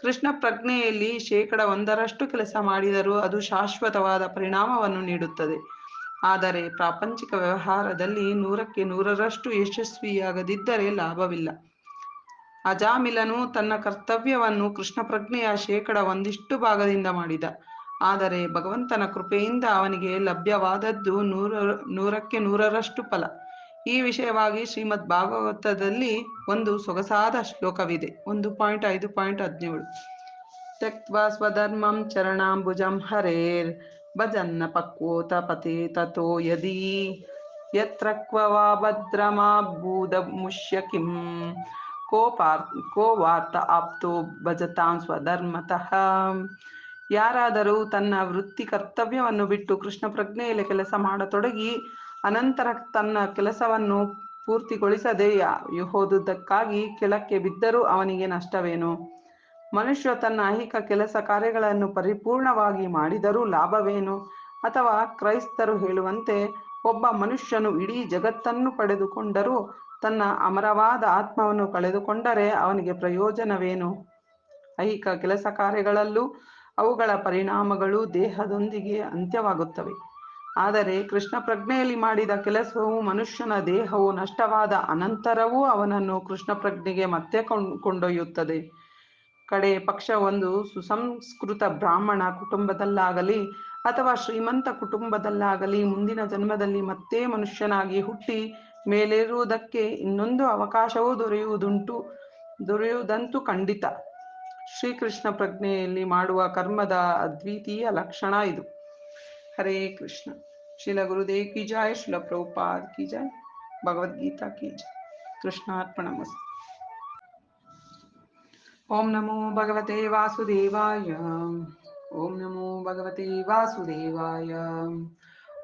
Speaker 2: ಕೃಷ್ಣ ಪ್ರಜ್ಞೆಯಲ್ಲಿ ಶೇಕಡ ಒಂದರಷ್ಟು ಕೆಲಸ ಮಾಡಿದರೂ ಅದು ಶಾಶ್ವತವಾದ ಪರಿಣಾಮವನ್ನು ನೀಡುತ್ತದೆ. ಆದರೆ ಪ್ರಾಪಂಚಿಕ ವ್ಯವಹಾರದಲ್ಲಿ ನೂರಕ್ಕೆ ನೂರರಷ್ಟು ಯಶಸ್ವಿಯಾಗದಿದ್ದರೆ ಲಾಭವಿಲ್ಲ. ಅಜಾಮಿಲನು ತನ್ನ ಕರ್ತವ್ಯವನ್ನು ಕೃಷ್ಣ ಪ್ರಜ್ಞೆಯ ಶೇಕಡ ಒಂದಿಷ್ಟು ಭಾಗದಿಂದ ಮಾಡಿದ. ಆದರೆ ಭಗವಂತನ ಕೃಪೆಯಿಂದ ಅವನಿಗೆ ಲಭ್ಯವಾದದ್ದು ನೂರ, ನೂರಕ್ಕೆ ನೂರರಷ್ಟು ಫಲ. ಈ ವಿಷಯವಾಗಿ ಶ್ರೀಮದ್ ಭಾಗವತದಲ್ಲಿ ಒಂದು ಸೊಗಸಾದ ಶ್ಲೋಕವಿದೆ. ಒಂದು ಪಾಯಿಂಟ್ ಐದು, ಪಾಯಿಂಟ್ ಹದಿನೇಳು. ತ್ಯಕ್ವಾ ಸ್ವಧರ್ಮಂ ಚರಣಾಂಬುಜಂ ಹರೇರ್ ಭಜನ್ನ ಪಕ್ವೋತ ಪತೆ ತಥೋ ಯದಿ. ಯತ್ರ ಕ್ವ ವಾ ಭದ್ರಮಾಬೂದ ಮುಷ್ಯ ಕಿಂ ಕೋ ವಾರ್ತ ಆಪ್ತೋ ಭಜತಾಂ ಸ್ವಧರ್ಮತಃ. ಯಾರಾದರೂ ತನ್ನ ವೃತ್ತಿ ಕರ್ತವ್ಯವನ್ನು ಬಿಟ್ಟು ಕೃಷ್ಣ ಪ್ರಜ್ಞೆಯಲ್ಲಿ ಕೆಲಸ ಮಾಡತೊಡಗಿ, ಅನಂತರ ತನ್ನ ಕೆಲಸವನ್ನು ಪೂರ್ತಿಗೊಳಿಸದೆ ಹೋದುದಕ್ಕಾಗಿ ಕೆಳಕ್ಕೆ ಬಿದ್ದರೂ ಅವನಿಗೆ ನಷ್ಟವೇನು? ಮನುಷ್ಯ ತನ್ನ ಐಹಿಕ ಕೆಲಸ ಕಾರ್ಯಗಳನ್ನು ಪರಿಪೂರ್ಣವಾಗಿ ಮಾಡಿದರೂ ಲಾಭವೇನು? ಅಥವಾ ಕ್ರೈಸ್ತರು ಹೇಳುವಂತೆ, ಒಬ್ಬ ಮನುಷ್ಯನು ಇಡೀ ಜಗತ್ತನ್ನು ಪಡೆದುಕೊಂಡರೂ ತನ್ನ ಅಮರವಾದ ಆತ್ಮವನ್ನು ಕಳೆದುಕೊಂಡರೆ ಅವನಿಗೆ ಪ್ರಯೋಜನವೇನು? ಐಹಿಕ ಕೆಲಸ ಕಾರ್ಯಗಳಲ್ಲೂ ಅವುಗಳ ಪರಿಣಾಮಗಳು ದೇಹದೊಂದಿಗೆ ಅಂತ್ಯವಾಗುತ್ತವೆ. ಆದರೆ ಕೃಷ್ಣ ಪ್ರಜ್ಞೆಯಲ್ಲಿ ಮಾಡಿದ ಕೆಲಸವು ಮನುಷ್ಯನ ದೇಹವು ನಷ್ಟವಾದ ಅನಂತರವೂ ಅವನನ್ನು ಕೃಷ್ಣ ಪ್ರಜ್ಞೆಗೆ ಮತ್ತೆ ಕೊಂಡೊಯ್ಯುತ್ತದೆ. ಕಡೆ ಪಕ್ಷ ಒಂದು ಸುಸಂಸ್ಕೃತ ಬ್ರಾಹ್ಮಣ ಕುಟುಂಬದಲ್ಲಾಗಲಿ ಅಥವಾ ಶ್ರೀಮಂತ ಕುಟುಂಬದಲ್ಲಾಗಲಿ ಮುಂದಿನ ಜನ್ಮದಲ್ಲಿ ಮತ್ತೆ ಮನುಷ್ಯನಾಗಿ ಹುಟ್ಟಿ ಮೇಲೇರುವುದಕ್ಕೆ ಇನ್ನೊಂದು ಅವಕಾಶವೂ ದೊರೆಯುವುದುಂಟು, ದೊರೆಯುವುದಂತೂ ಖಂಡಿತ. ಶ್ರೀಕೃಷ್ಣ ಪ್ರಜ್ಞೆಯಲ್ಲಿ ಮಾಡುವ ಕರ್ಮದ ಅದ್ವಿತೀಯ ಲಕ್ಷಣ ಇದು. ಹರೇ ಕೃಷ್ಣ. ಶಿಲ ಗುರುದೇವ್ ಕಿ ಜಾಯ್ ಶಿಲ ಪ್ರಭುಪಾದ್ ಕಿ ಜಾಯ್, ಭಗವದ್ಗೀತಾ ಕಿ ಜಾಯ್. ಕೃಷ್ಣಾರ್ಪಣಮಸ್ತು. ಓಂ ನಮೋ ಭಗವತೆ ವಾಸುದೇವಾಯ. ಓಂ ನಮೋ ಭಗವತೆ ವಾಸುದೇವಾಯ.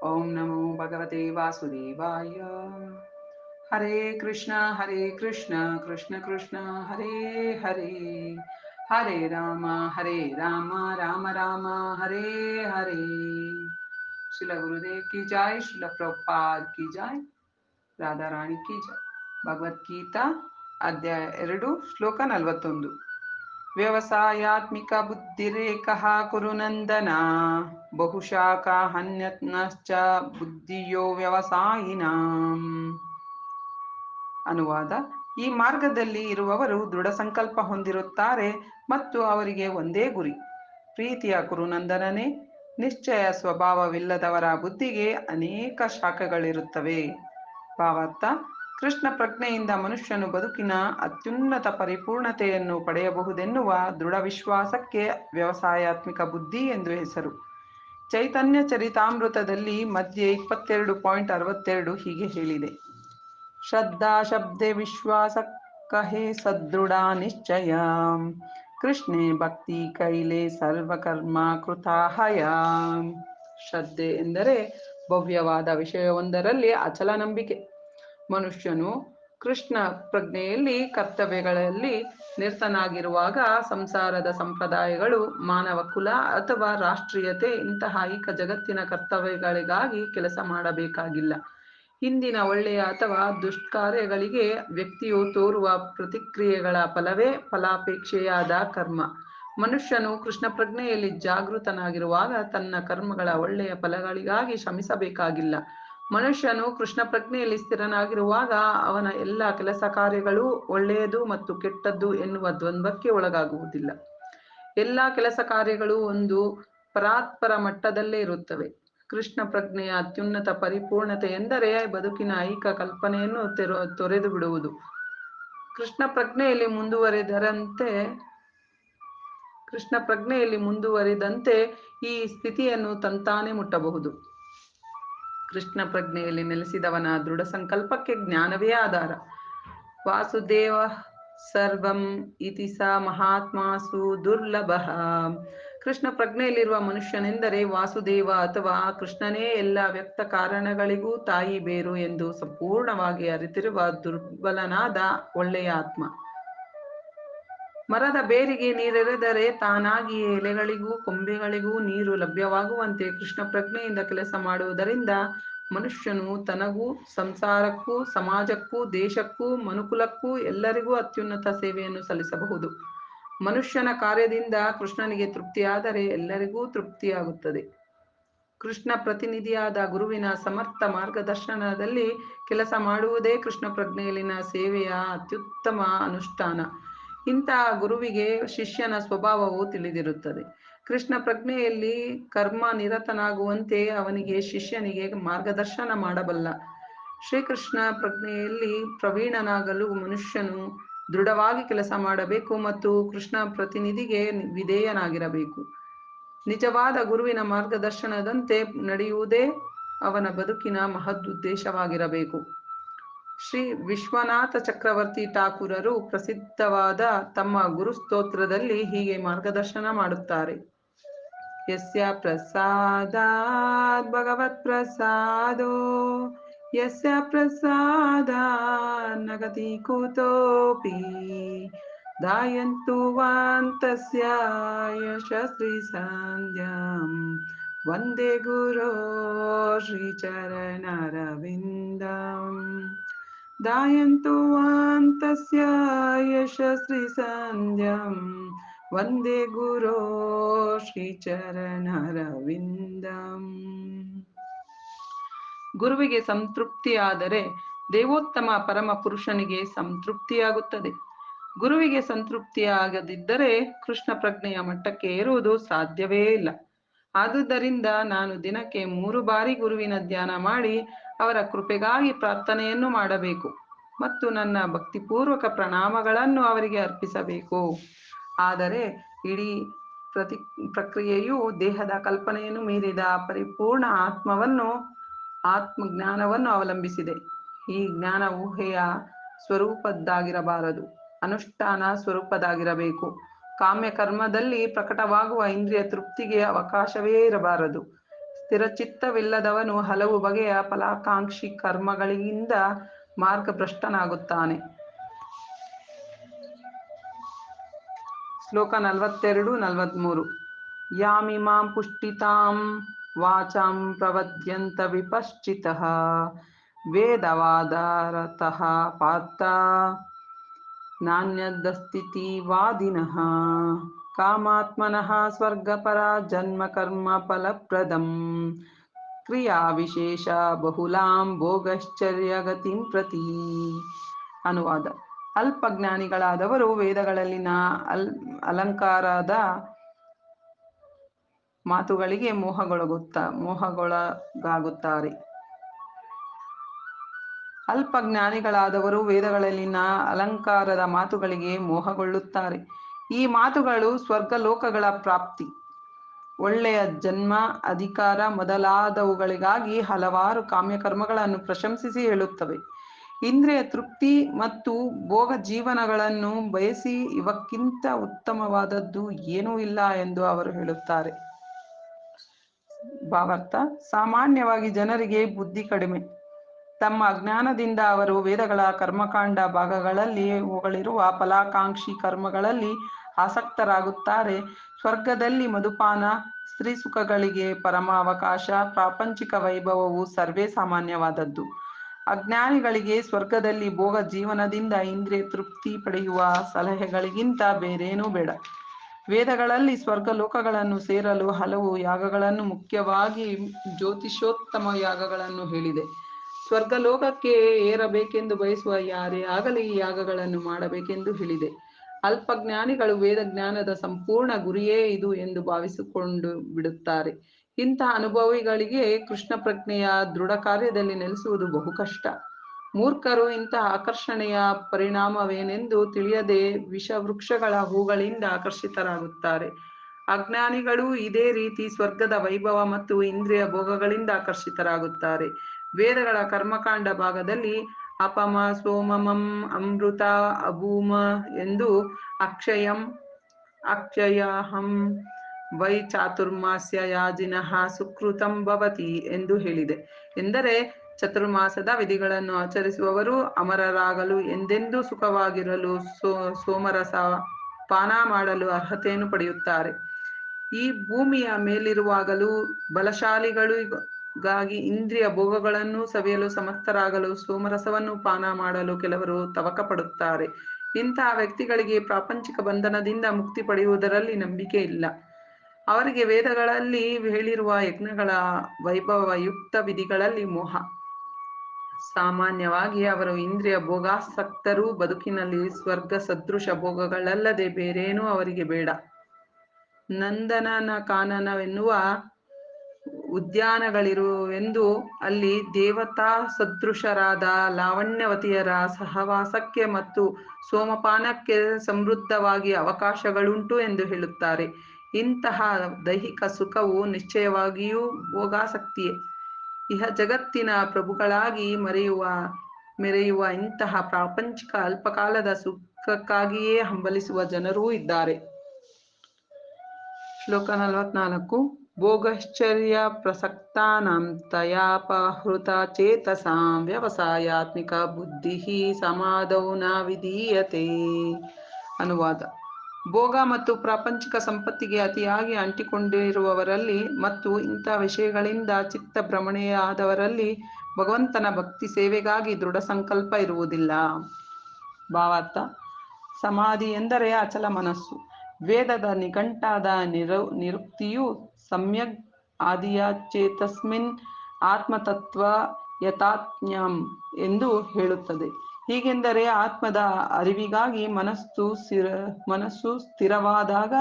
Speaker 2: ಓಂ ನಮೋ ಭಗವತೆ ವಾಸುದೇವಾಯ. ಹರೇ ಕೃಷ್ಣ ಹರೇ ಕೃಷ್ಣ ಕೃಷ್ಣ ಕೃಷ್ಣ ಹರೇ ಹರೇ ಹರೇ ರಾಮ ಹರೇ ರಾಮ ರಾಮ ರಾಮ ಹರೇ ಹರೇ ಶಿಲ ಗುರುದೇವ್ ಕಿ ಜಾಯ್ ಶಿಲ ಪ್ರಭುಪಾದ್ ಕಿ ಜಾಯ್ ರಾಧಾರಾಣಿ ಕಿ ಜಾಯ್ ಭಗವದ್ಗೀತಾ ಅಧ್ಯಾಯ ಎರಡು ಶ್ಲೋಕ ನಲವತ್ತೊಂದು ವ್ಯವಸಾಯಾತ್ಮಿಕ ಬುದ್ಧಿರೇಕಃ ಕುರುನಂದನ ಬಹುಶಾಖ ಹನ್ಯತ್ನಶ್ಚ ಬುದ್ಧಿಯೋ ವ್ಯವಸಾಯಿನಾಂ ಅನುವಾದ. ಈ ಮಾರ್ಗದಲ್ಲಿ ಇರುವವರು ದೃಢ ಸಂಕಲ್ಪ ಹೊಂದಿರುತ್ತಾರೆ ಮತ್ತು ಅವರಿಗೆ ಒಂದೇ ಗುರಿ. ಪ್ರೀತಿಯ ಗುರುನಂದನನೇ, ನಿಶ್ಚಯ ಸ್ವಭಾವವಿಲ್ಲದವರ ಬುದ್ಧಿಗೆ ಅನೇಕ ಶಾಖಗಳಿರುತ್ತವೆ. ಭಾವಾರ್ಥ, ಕೃಷ್ಣ ಪ್ರಜ್ಞೆಯಿಂದ ಮನುಷ್ಯನು ಬದುಕಿನ ಅತ್ಯುನ್ನತ ಪರಿಪೂರ್ಣತೆಯನ್ನು ಪಡೆಯಬಹುದೆನ್ನುವ ದೃಢ ವಿಶ್ವಾಸಕ್ಕೆ ವ್ಯವಸಾಯಾತ್ಮಿಕ ಬುದ್ಧಿ ಎಂದು ಹೆಸರು. ಚೈತನ್ಯ ಚರಿತಾಮೃತದಲ್ಲಿ ಮಧ್ಯೆ ಇಪ್ಪತ್ತೆರಡು ಪಾಯಿಂಟ್ ಅರವತ್ತೆರಡು ಹೀಗೆ ಹೇಳಿದೆ. ಶ್ರದ್ಧಾ ಶಬ್ದೆ ವಿಶ್ವಾಸ ಕಹೆ ಸದೃಢ ನಿಶ್ಚಯ. ಕೃಷ್ಣೆ ಭಕ್ತಿ ಕೈಲೆ ಸರ್ವಕರ್ಮ ಕೃತಾಹಯ. ಶ್ರದ್ಧೆ ಎಂದರೆ ಭವ್ಯವಾದ ವಿಷಯವೊಂದರಲ್ಲಿ ಅಚಲ ನಂಬಿಕೆ. ಮನುಷ್ಯನು ಕೃಷ್ಣ ಪ್ರಜ್ಞೆಯಲ್ಲಿ, ಕರ್ತವ್ಯಗಳಲ್ಲಿ ನಿರತನಾಗಿರುವಾಗ ಸಂಸಾರದ ಸಂಪ್ರದಾಯಗಳು, ಮಾನವ ಕುಲ ಅಥವಾ ರಾಷ್ಟ್ರೀಯತೆ, ಇಂತಹ ಏಕ ಜಗತ್ತಿನ ಕರ್ತವ್ಯಗಳಿಗಾಗಿ ಕೆಲಸ ಮಾಡಬೇಕಾಗಿಲ್ಲ. ಹಿಂದಿನ ಒಳ್ಳೆಯ ಅಥವಾ ದುಷ್ಕಾರ್ಯಗಳಿಗೆ ವ್ಯಕ್ತಿಯು ತೋರುವ ಪ್ರತಿಕ್ರಿಯೆಗಳ ಫಲವೇ ಫಲಾಪೇಕ್ಷೆಯಾದ ಕರ್ಮ. ಮನುಷ್ಯನು ಕೃಷ್ಣ ಪ್ರಜ್ಞೆಯಲ್ಲಿ ಜಾಗೃತನಾಗಿರುವಾಗ ತನ್ನ ಕರ್ಮಗಳ ಒಳ್ಳೆಯ ಫಲಗಳಿಗಾಗಿ ಶ್ರಮಿಸಬೇಕಾಗಿಲ್ಲ. ಮನುಷ್ಯನು ಕೃಷ್ಣ ಪ್ರಜ್ಞೆಯಲ್ಲಿ ಸ್ಥಿರನಾಗಿರುವಾಗ ಅವನ ಎಲ್ಲ ಕೆಲಸ ಕಾರ್ಯಗಳು ಒಳ್ಳೆಯದು ಮತ್ತು ಕೆಟ್ಟದ್ದು ಎನ್ನುವ ದ್ವಂದ್ವಕ್ಕೆ ಒಳಗಾಗುವುದಿಲ್ಲ. ಎಲ್ಲ ಕೆಲಸ ಕಾರ್ಯಗಳು ಒಂದು ಪರಾತ್ಪರ ಮಟ್ಟದಲ್ಲೇ ಇರುತ್ತವೆ. ಕೃಷ್ಣ ಪ್ರಜ್ಞೆಯ ಅತ್ಯುನ್ನತ ಪರಿಪೂರ್ಣತೆ ಎಂದರೆ ಬದುಕಿನ ಐಕ ಕಲ್ಪನೆಯನ್ನು ತೆರ, ತೊರೆದು ಬಿಡುವುದು. ಕೃಷ್ಣ ಪ್ರಜ್ಞೆಯಲ್ಲಿ ಮುಂದುವರೆದರಂತೆ, ಕೃಷ್ಣ ಪ್ರಜ್ಞೆಯಲ್ಲಿ ಮುಂದುವರಿದಂತೆ ಈ ಸ್ಥಿತಿಯನ್ನು ತಂತಾನೆ ಮುಟ್ಟಬಹುದು. ಕೃಷ್ಣ ಪ್ರಜ್ಞೆಯಲ್ಲಿ ನೆಲೆಸಿದವನ ದೃಢ ಸಂಕಲ್ಪಕ್ಕೆ ಜ್ಞಾನವೇ ಆಧಾರ. ವಾಸುದೇವ ಸರ್ವಂ ಇತಿ ಸ ಮಹಾತ್ಮಾಸು ದುರ್ಲಭ. ಕೃಷ್ಣ ಪ್ರಜ್ಞೆಯಲ್ಲಿರುವ ಮನುಷ್ಯನೆಂದರೆ ವಾಸುದೇವ ಅಥವಾ ಕೃಷ್ಣನೇ ಎಲ್ಲ ವ್ಯಕ್ತ ಕಾರಣಗಳಿಗೂ ತಾಯಿ ಬೇರು ಎಂದು ಸಂಪೂರ್ಣವಾಗಿ ಅರಿತಿರುವ ದುರ್ಬಲನಾದ ಒಳ್ಳೆಯ ಆತ್ಮ. ಮರದ ಬೇರಿಗೆ ನೀರೆರೆದರೆ ತಾನಾಗಿಯೇ ಎಲೆಗಳಿಗೂ ಕೊಂಬೆಗಳಿಗೂ ನೀರು ಲಭ್ಯವಾಗುವಂತೆ ಕೃಷ್ಣ ಪ್ರಜ್ಞೆಯಿಂದ ಕೆಲಸ ಮಾಡುವುದರಿಂದ ಮನುಷ್ಯನು ತನಗೂ, ಸಂಸಾರಕ್ಕೂ, ಸಮಾಜಕ್ಕೂ, ದೇಶಕ್ಕೂ, ಮನುಕುಲಕ್ಕೂ ಎಲ್ಲರಿಗೂ ಅತ್ಯುನ್ನತ ಸೇವೆಯನ್ನು ಸಲ್ಲಿಸಬಹುದು. ಮನುಷ್ಯನ ಕಾರ್ಯದಿಂದ ಕೃಷ್ಣನಿಗೆ ತೃಪ್ತಿಯಾದರೆ ಎಲ್ಲರಿಗೂ ತೃಪ್ತಿಯಾಗುತ್ತದೆ. ಕೃಷ್ಣ ಪ್ರತಿನಿಧಿಯಾದ ಗುರುವಿನ ಸಮರ್ಥ ಮಾರ್ಗದರ್ಶನದಲ್ಲಿ ಕೆಲಸ ಮಾಡುವುದೇ ಕೃಷ್ಣ ಪ್ರಜ್ಞೆಯಲ್ಲಿನ ಸೇವೆಯ ಅತ್ಯುತ್ತಮ ಅನುಷ್ಠಾನ. ಇಂತಹ ಗುರುವಿಗೆ ಶಿಷ್ಯನ ಸ್ವಭಾವವು ತಿಳಿದಿರುತ್ತದೆ. ಕೃಷ್ಣ ಪ್ರಜ್ಞೆಯಲ್ಲಿ ಕರ್ಮ ನಿರತನಾಗುವಂತೆ ಅವನಿಗೆ ಶಿಷ್ಯನಿಗೆ ಮಾರ್ಗದರ್ಶನ ಮಾಡಬಲ್ಲ. ಶ್ರೀಕೃಷ್ಣ ಪ್ರಜ್ಞೆಯಲ್ಲಿ ಪ್ರವೀಣನಾಗಲು ಮನುಷ್ಯನು ದೃಢವಾಗಿ ಕೆಲಸ ಮಾಡಬೇಕು ಮತ್ತು ಕೃಷ್ಣ ಪ್ರತಿನಿಧಿಗೆ ವಿಧೇಯನಾಗಿರಬೇಕು. ನಿಜವಾದ ಗುರುವಿನ ಮಾರ್ಗದರ್ಶನದಂತೆ ನಡೆಯುವುದೇ ಅವನ ಬದುಕಿನ ಮಹದುದ್ದೇಶವಾಗಿರಬೇಕು. ಶ್ರೀ ವಿಶ್ವನಾಥ ಚಕ್ರವರ್ತಿ ಠಾಕೂರರು ಪ್ರಸಿದ್ಧವಾದ ತಮ್ಮ ಗುರು ಸ್ತೋತ್ರದಲ್ಲಿ ಹೀಗೆ ಮಾರ್ಗದರ್ಶನ ಮಾಡುತ್ತಾರೆ. ಯಸ್ಯ ಪ್ರಸಾದ ಭಗವತ್ ಪ್ರಸಾದೋ यस्य प्रसादान्नगतिकुतोऽपि धायन्तु वान्तस्य यशश्रीसन्ध्यां वंदे गुरो श्रीचरणरविन्दम्। दायन्तु वान्तस्य यशश्रीसन्ध्यं वंदे गुरो श्रीचरणरविन्दम्। ಗುರುವಿಗೆ ಸಂತೃಪ್ತಿಯಾದರೆ ದೇವೋತ್ತಮ ಪರಮ ಪುರುಷನಿಗೆ ಸಂತೃಪ್ತಿಯಾಗುತ್ತದೆ. ಗುರುವಿಗೆ ಸಂತೃಪ್ತಿಯಾಗದಿದ್ದರೆ ಕೃಷ್ಣ ಪ್ರಜ್ಞೆಯ ಮಟ್ಟಕ್ಕೆ ಏರುವುದು ಸಾಧ್ಯವೇ ಇಲ್ಲ. ಆದುದರಿಂದ ನಾನು ದಿನಕ್ಕೆ ಮೂರು ಬಾರಿ ಗುರುವಿನ ಧ್ಯಾನ ಮಾಡಿ ಅವರ ಕೃಪೆಗಾಗಿ ಪ್ರಾರ್ಥನೆಯನ್ನು ಮಾಡಬೇಕು ಮತ್ತು ನನ್ನ ಭಕ್ತಿಪೂರ್ವಕ ಪ್ರಣಾಮಗಳನ್ನು ಅವರಿಗೆ ಅರ್ಪಿಸಬೇಕು. ಆದರೆ ಇಡೀ ಪ್ರತಿ ಪ್ರಕ್ರಿಯೆಯು ದೇಹದ ಕಲ್ಪನೆಯನ್ನು ಮೀರಿದ ಪರಿಪೂರ್ಣ ಆತ್ಮವನ್ನು ಆತ್ಮಜ್ಞಾನವನ್ನು ಅವಲಂಬಿಸಿದೆ. ಈ ಜ್ಞಾನ ಊಹೆಯ ಸ್ವರೂಪದ್ದಾಗಿರಬಾರದು. ಅನುಷ್ಠಾನ ಸ್ವರೂಪದಾಗಿರಬೇಕು ಕಾಮ್ಯ ಕರ್ಮದಲ್ಲಿ ಪ್ರಕಟವಾಗುವ ಇಂದ್ರಿಯ ತೃಪ್ತಿಗೆ ಅವಕಾಶವೇ ಇರಬಾರದು. ಸ್ಥಿರಚಿತ್ತವಿಲ್ಲದವನು ಹಲವು ಬಗೆಯ ಫಲಾಕಾಂಕ್ಷಿ ಕರ್ಮಗಳಿಂದ ಮಾರ್ಗಭ್ರಷ್ಟನಾಗುತ್ತಾನೆ.
Speaker 1: ಶ್ಲೋಕ ನಲವತ್ತೆರಡು ನಲವತ್ತ್ಮೂರು ಯಾಮಿಮಾಂ ಪುಷ್ಟಿತಾಂ ವಾಚಾಂ ಪ್ರವದ್ಯಂತ ವಿಪಶ್ಚಿತಃ ವೇದವಾದಾರತಃ ಪಾತ್ರ ನಾಣ್ಯದಸ್ತಿತಿ ವಾದಿನಃ ಕಾಮಾತ್ಮನಃ ಸ್ವರ್ಗಪರ ಜನ್ಮ ಕರ್ಮ ಫಲಪ್ರದಂ ಕ್ರಿಯಾ ವಿಶೇಷ ಬಹುಲಾಂ ಭೋಗಶ್ಚರ್ಯ ಗತಿಂ ಪ್ರತಿ ಅನುವಾದ ಅಲ್ಪಜ್ಞಾನಿಗಳಾದವರು ವೇದಗಳಲ್ಲಿನ ಅಲ್ ಅಲಂಕಾರದ ಮಾತುಗಳಿಗೆ ಮೋಹಗೊಳಗುತ್ತ, ಮೋಹಗೊಳಗಾಗುತ್ತಾರೆ. ಅಲ್ಪ ಜ್ಞಾನಿಗಳಾದವರು ವೇದಗಳಲ್ಲಿನ ಅಲಂಕಾರದ ಮಾತುಗಳಿಗೆ ಮೋಹಗೊಳ್ಳುತ್ತಾರೆ. ಈ ಮಾತುಗಳು ಸ್ವರ್ಗ ಲೋಕಗಳ ಪ್ರಾಪ್ತಿ. ಒಳ್ಳೆಯ ಜನ್ಮ, ಅಧಿಕಾರ ಮೊದಲಾದವುಗಳಿಗಾಗಿ ಹಲವಾರು ಕಾಮ್ಯಕರ್ಮಗಳನ್ನು ಪ್ರಶಂಸಿಸಿ ಹೇಳುತ್ತವೆ. ಇಂದ್ರಿಯ ತೃಪ್ತಿ ಮತ್ತು ಭೋಗ ಜೀವನಗಳನ್ನು ಬಯಸಿ ಇವಕ್ಕಿಂತ ಉತ್ತಮವಾದದ್ದು ಏನೂ ಇಲ್ಲ ಎಂದು ಅವರು ಹೇಳುತ್ತಾರೆ. ಭಾವಾರ್ಥ. ಸಾಮಾನ್ಯವಾಗಿ ಜನರಿಗೆ ಬುದ್ಧಿ ಕಡಿಮೆ. ತಮ್ಮ ಅಜ್ಞಾನದಿಂದ ಅವರು ವೇದಗಳ ಕರ್ಮಕಾಂಡ ಭಾಗಗಳಲ್ಲಿ ಹೊಗಳಿರುವ ಫಲಾಕಾಂಕ್ಷಿ ಕರ್ಮಗಳಲ್ಲಿ ಆಸಕ್ತರಾಗುತ್ತಾರೆ. ಸ್ವರ್ಗದಲ್ಲಿ ಮಧುಪಾನ, ಸ್ತ್ರೀ ಸುಖಗಳಿಗೆ ಪರಮ ಅವಕಾಶ ಪ್ರಾಪಂಚಿಕ ವೈಭವವು ಸರ್ವೇ ಸಾಮಾನ್ಯವಾದದ್ದು. ಅಜ್ಞಾನಿಗಳಿಗೆ ಸ್ವರ್ಗದಲ್ಲಿ ಭೋಗ ಜೀವನದಿಂದ ಇಂದ್ರಿಯ ತೃಪ್ತಿ ಪಡೆಯುವ ಸಲಹೆಗಳಿಗಿಂತ ಬೇರೇನೂ ಬೇಡ. ವೇದಗಳಲ್ಲಿ ಸ್ವರ್ಗ ಲೋಕಗಳನ್ನು ಸೇರಲು ಹಲವು ಯಾಗಗಳನ್ನು ಮುಖ್ಯವಾಗಿ ಜ್ಯೋತಿಷೋತ್ತಮ ಯಾಗಗಳನ್ನು ಹೇಳಿದೆ. ಸ್ವರ್ಗ ಲೋಕಕ್ಕೆ ಏರಬೇಕೆಂದು ಬಯಸುವ ಯಾರೇ ಆಗಲಿ ಈ ಯಾಗಗಳನ್ನು ಮಾಡಬೇಕೆಂದು ಹೇಳಿದೆ. ಅಲ್ಪಜ್ಞಾನಿಗಳು ವೇದ ಜ್ಞಾನದ ಸಂಪೂರ್ಣ ಗುರಿಯೇ ಇದು ಎಂದು ಭಾವಿಸಿಕೊಂಡು ಬಿಡುತ್ತಾರೆ. ಇಂತಹ ಅನುಭವಿಗಳಿಗೆ ಕೃಷ್ಣ ಪ್ರಜ್ಞೆಯ ದೃಢ ಕಾರ್ಯದಲ್ಲಿ ನೆಲೆಸುವುದು ಬಹು ಕಷ್ಟ. ಮೂರ್ಖರು ಇಂತಹ ಆಕರ್ಷಣೆಯ ಪರಿಣಾಮವೇನೆಂದು ತಿಳಿಯದೆ ವಿಷವೃಕ್ಷಗಳ ಹೂಗಳಿಂದ ಆಕರ್ಷಿತರಾಗುತ್ತಾರೆ. ಅಜ್ಞಾನಿಗಳು ಇದೇ ರೀತಿ ಸ್ವರ್ಗದ ವೈಭವ ಮತ್ತು ಇಂದ್ರಿಯ ಭೋಗಗಳಿಂದ ಆಕರ್ಷಿತರಾಗುತ್ತಾರೆ. ವೇದಗಳ ಕರ್ಮಕಾಂಡ ಭಾಗದಲ್ಲಿ ಅಪಮ, ಸೋಮಮಂ, ಅಮೃತ, ಅಭೂಮ ಎಂದು ಅಕ್ಷಯಂ, ಅಕ್ಷಯಹಂ, ವೈ ಚಾತುರ್ಮಾಸ್ಯ ಯಾಜಿನಃ ಸುಕೃತಂ ಭವತಿ ಎಂದು ಹೇಳಿದೆ. ಎಂದರೆ ಚತುರ್ಮಾಸದ ವಿಧಿಗಳನ್ನು ಆಚರಿಸುವವರು ಅಮರರಾಗಲು ಎಂದೆಂದೂ ಸುಖವಾಗಿರಲು ಸೋ, ಸೋಮರಸ, ಪಾನ ಮಾಡಲು ಅರ್ಹತೆಯನ್ನು ಪಡೆಯುತ್ತಾರೆ. ಈ ಭೂಮಿಯ ಮೇಲಿರುವಾಗಲೂ ಬಲಶಾಲಿಗಳಿಗಾಗಿ ಇಂದ್ರಿಯ ಭೋಗಗಳನ್ನು ಸವಿಯಲು ಸಮರ್ಥರಾಗಲು ಸೋಮರಸವನ್ನು ಪಾನ ಮಾಡಲು ಕೆಲವರು ತವಕ ಪಡುತ್ತಾರೆ ಇಂತಹ ವ್ಯಕ್ತಿಗಳಿಗೆ ಪ್ರಾಪಂಚಿಕ ಬಂಧನದಿಂದ ಮುಕ್ತಿ ಪಡೆಯುವುದರಲ್ಲಿ ನಂಬಿಕೆ ಇಲ್ಲ. ಅವರಿಗೆ ವೇದಗಳಲ್ಲಿ ಹೇಳಿರುವ ಯಜ್ಞಗಳ ವೈಭವಯುಕ್ತ ವಿಧಿಗಳಲ್ಲಿ ಮೋಹ. ಸಾಮಾನ್ಯವಾಗಿ ಅವರು ಇಂದ್ರಿಯ ಭೋಗಾಸಕ್ತರು, ಬದುಕಿನಲ್ಲಿ ಸ್ವರ್ಗ ಸದೃಶ ಭೋಗಗಳಲ್ಲದೆ ಬೇರೇನೂ ಅವರಿಗೆ ಬೇಡ. ನಂದನನ ಕಾನನವೆನ್ನುವ ಉದ್ಯಾನಗಳಿರುವೆಂದು ಅಲ್ಲಿ ದೇವತಾ ಸದೃಶರಾದ ಲಾವಣ್ಯವತಿಯರ ಸಹವಾಸಕ್ಕೆ ಮತ್ತು ಸೋಮಪಾನಕ್ಕೆ ಸಮೃದ್ಧವಾಗಿ ಅವಕಾಶಗಳುಂಟು ಎಂದು ಹೇಳುತ್ತಾರೆ. ಇಂತಹ ದೈಹಿಕ ಸುಖವು ನಿಶ್ಚಯವಾಗಿಯೂ ಭೋಗಾಸಕ್ತಿಯೇ. ಇಹ ಜಗತ್ತಿನ ಪ್ರಭುಗಳಾಗಿ ಮರೆಯುವ, ಮೆರೆಯುವ ಇಂತಹ ಪ್ರಾಪಂಚಿಕ ಅಲ್ಪಕಾಲದ ಸುಖಕ್ಕಾಗಿಯೇ ಹಂಬಲಿಸುವ ಜನರೂ ಇದ್ದಾರೆ. ಶ್ಲೋಕ ನಲವತ್ನಾಲ್ಕು. ಭೋಗಶ್ಚರ್ಯ ಪ್ರಸಕ್ತಾನಾಂ ತಯಾಪಹೃತ ಚೇತಸಾಂ ವ್ಯವಸಾಯಾತ್ಮಿಕ ಬುದ್ಧಿ ಸಮಾಧೌ ನ ವಿಧೀಯತೆ ಅನುವಾದ. ಭೋಗ ಮತ್ತು ಪ್ರಾಪಂಚಿಕ ಸಂಪತ್ತಿಗೆ ಅತಿಯಾಗಿ ಅಂಟಿಕೊಂಡಿರುವವರಲ್ಲಿ ಮತ್ತು ಇಂಥ ವಿಷಯಗಳಿಂದ ಚಿತ್ತ ಭ್ರಮಣೆಯಾದವರಲ್ಲಿ ಭಗವಂತನ ಭಕ್ತಿ ಸೇವೆಗಾಗಿ ದೃಢ ಸಂಕಲ್ಪ ಇರುವುದಿಲ್ಲ. ಭಾವಾರ್ಥ. ಸಮಾಧಿ ಎಂದರೆ ಅಚಲ ಮನಸ್ಸು. ವೇದದ ನಿಘಂಟಾದ ನಿರು, ನಿರುಕ್ತಿಯು ಸಮ್ಯಗ್ ಆದಿಯ ಚೇತಸ್ಮಿನ್ ಆತ್ಮತತ್ವ ಯಥಾತ್ಮ್ಯಂ ಎಂದು ಹೇಳುತ್ತದೆ. ಹೀಗೆಂದರೆ ಆತ್ಮದ ಅರಿವಿಗಾಗಿ ಮನಸ್ಸು ಸ್ಥಿರ, ಮನಸ್ಸು ಸ್ಥಿರವಾದಾಗ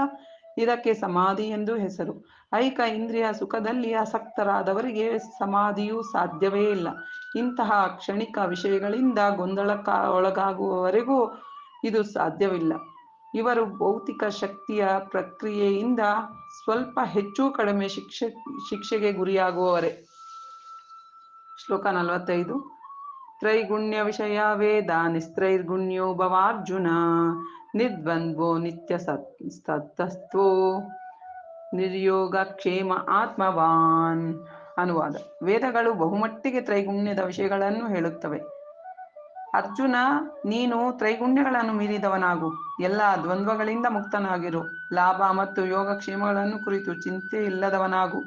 Speaker 1: ಇದಕ್ಕೆ ಸಮಾಧಿ ಎಂದು ಹೆಸರು. ಐಕ ಇಂದ್ರಿಯ ಸುಖದಲ್ಲಿ ಆಸಕ್ತರಾದವರಿಗೆ ಸಮಾಧಿಯು ಸಾಧ್ಯವೇ ಇಲ್ಲ. ಇಂತಹ ಕ್ಷಣಿಕ ವಿಷಯಗಳಿಂದ ಗೊಂದಳಕ್ಕ ಒಳಗಾಗುವವರೆಗೂ ಇದು ಸಾಧ್ಯವಿಲ್ಲ. ಇವರು ಭೌತಿಕ ಶಕ್ತಿಯ ಪ್ರಕ್ರಿಯೆಯಿಂದ ಸ್ವಲ್ಪ ಹೆಚ್ಚು ಕಡಿಮೆ ಶಿಕ್ಷೆ, ಶಿಕ್ಷೆಗೆ ಗುರಿಯಾಗುವವರೇ. ಶ್ಲೋಕ ನಲವತ್ತೈದು. ತ್ರೈಗುಣ್ಯ ವಿಷಯ ವೇದ ನಿಸ್ತ್ರೈರ್ಗುಣ್ಯೋ ಭವಾರ್ಜುನ ನಿರ್ದ್ವಂದ್ವೋ ನಿತ್ಯ ಸತ್ತಸ್ತ್ವೋ ನಿರ್ಯೋಗ ಕ್ಷೇಮ ಆತ್ಮವಾನ್ ಅನುವಾದ ವೇದಗಳು ಬಹುಮಟ್ಟಿಗೆ ತ್ರೈಗುಣ್ಯದ ವಿಷಯಗಳನ್ನು ಹೇಳುತ್ತವೆ. ಅರ್ಜುನ, ನೀನು ತ್ರೈಗುಣ್ಯಗಳನ್ನು ಮೀರಿದವನಾಗು. ಎಲ್ಲ ದ್ವಂದ್ವಗಳಿಂದ ಮುಕ್ತನಾಗಿರು. ಲಾಭ ಮತ್ತು ಯೋಗಕ್ಷೇಮಗಳನ್ನು ಕುರಿತು ಚಿಂತೆ ಇಲ್ಲದವನಾಗು.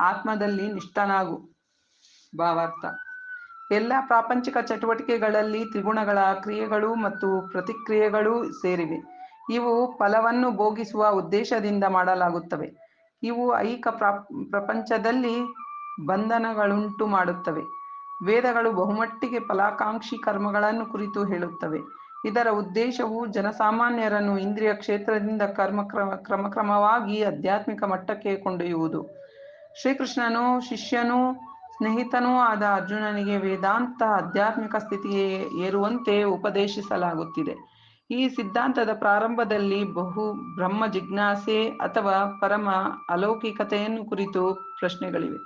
Speaker 1: ಆತ್ಮದಲ್ಲಿ ನಿಷ್ಠನಾಗು. ಭಾವಾರ್ಥ. ಎಲ್ಲ ಪ್ರಾಪಂಚಿಕ ಚಟುವಟಿಕೆಗಳಲ್ಲಿ ತ್ರಿಗುಣಗಳ ಕ್ರಿಯೆಗಳು ಮತ್ತು ಪ್ರತಿಕ್ರಿಯೆಗಳು ಸೇರಿವೆ. ಇವು ಫಲವನ್ನು ಭೋಗಿಸುವ ಉದ್ದೇಶದಿಂದ ಮಾಡಲಾಗುತ್ತವೆ. ಇವು ಐಕ ಪ್ರಪಂಚದಲ್ಲಿ ಬಂಧನಗಳುಂಟು ಮಾಡುತ್ತವೆ. ವೇದಗಳು ಬಹುಮಟ್ಟಿಗೆ ಫಲಾಕಾಂಕ್ಷಿ ಕರ್ಮಗಳನ್ನು ಕುರಿತು ಹೇಳುತ್ತವೆ. ಇದರ ಉದ್ದೇಶವು ಜನಸಾಮಾನ್ಯರನ್ನು ಇಂದ್ರಿಯ ಕ್ಷೇತ್ರದಿಂದ ಕರ್ಮ ಕ್ರಮ, ಕ್ರಮಕ್ರಮವಾಗಿ ಆಧ್ಯಾತ್ಮಿಕ ಮಟ್ಟಕ್ಕೆ ಕೊಂಡೊಯ್ಯುವುದು. ಶ್ರೀಕೃಷ್ಣನು, ಶಿಷ್ಯನೂ ಸ್ನೇಹಿತನೂ ಆದ ಅರ್ಜುನನಿಗೆ ವೇದಾಂತ ಆಧ್ಯಾತ್ಮಿಕ ಸ್ಥಿತಿಗೆ ಏರುವಂತೆ ಉಪದೇಶಿಸಲಾಗುತ್ತಿದೆ. ಈ ಸಿದ್ಧಾಂತದ ಪ್ರಾರಂಭದಲ್ಲಿ ಬಹು ಬ್ರಹ್ಮ ಜಿಜ್ಞಾಸೆ ಅಥವಾ ಪರಮ ಅಲೌಕಿಕತೆಯನ್ನು ಕುರಿತು ಪ್ರಶ್ನೆಗಳಿವೆ.